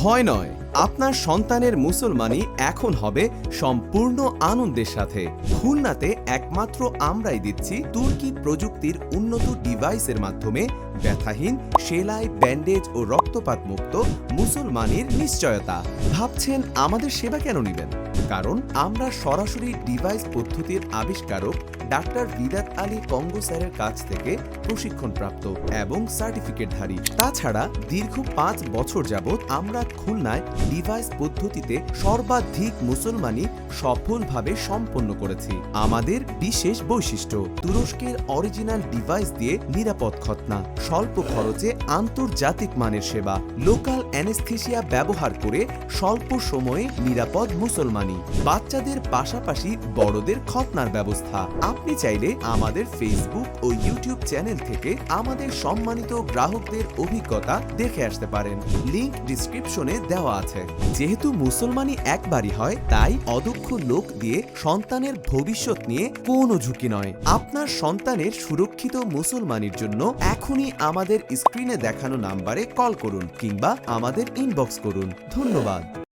ভয় নয়। আপনার সন্তানের মুসলমানি এখন হবে সম্পূর্ণ আনন্দের সাথে। খুলনাতে একমাত্র আমরাই দিচ্ছি তুর্কি প্রযুক্তির উন্নত ডিভাইসের মাধ্যমে ব্যথাহীন, সেলাই, ব্যান্ডেজ ও রক্তপাত মুক্ত মুসলমানির নিশ্চয়তা। ভাবছেন আমাদের সেবা কেন নেবেন? কারণ আমরা সরাসরি ডিভাইস পদ্ধতির আবিষ্কারক ডাক্তার বিদাত আলী কঙ্গো স্যারের কাছ থেকে প্রশিক্ষণপ্রাপ্ত এবং সার্টিফিকেটধারী। তাছাড়া দীর্ঘ পাঁচ বছর যাবৎ আমরা খুলনায় ডিভাইস পদ্ধতিতে সর্বাধিক মুসলমানি সফলভাবে সম্পন্ন করেছি। আমাদের বিশেষ বৈশিষ্ট্য, তুরস্কের অরিজিনাল ডিভাইস দিয়ে নিরাপদ খতনা স্বল্প খরচে আন্তর্জাতিক মানের সেবা লোকাল অ্যানেস্থেসিয়া ব্যবহার করে স্বল্প সময়ে নিরাপদ মুসলমানি। বাচ্চাদের পাশাপাশি বড়দের খতনার ব্যবস্থা। আপনি চাইলে আমাদের ফেসবুক ও ইউটিউব চ্যানেল থেকে আমাদের সম্মানিত গ্রাহকদের অভিজ্ঞতা দেখে আসতে পারেন। লিংক ডিসক্রিপশনে দেওয়া আছে। যেহেতু মুসলমানি একবারই হয়, তাই অদক্ষ লোক দিয়ে সন্তানের ভবিষ্যৎ নিয়ে কোনো ঝুঁকি নয়। আপনার সন্তানের সুরক্ষিত মুসলমানির জন্য এখনই আমাদের স্ক্রিনে দেখানো নাম্বারে কল করুন কিংবা আমাদের ইনবক্স করুন। ধন্যবাদ।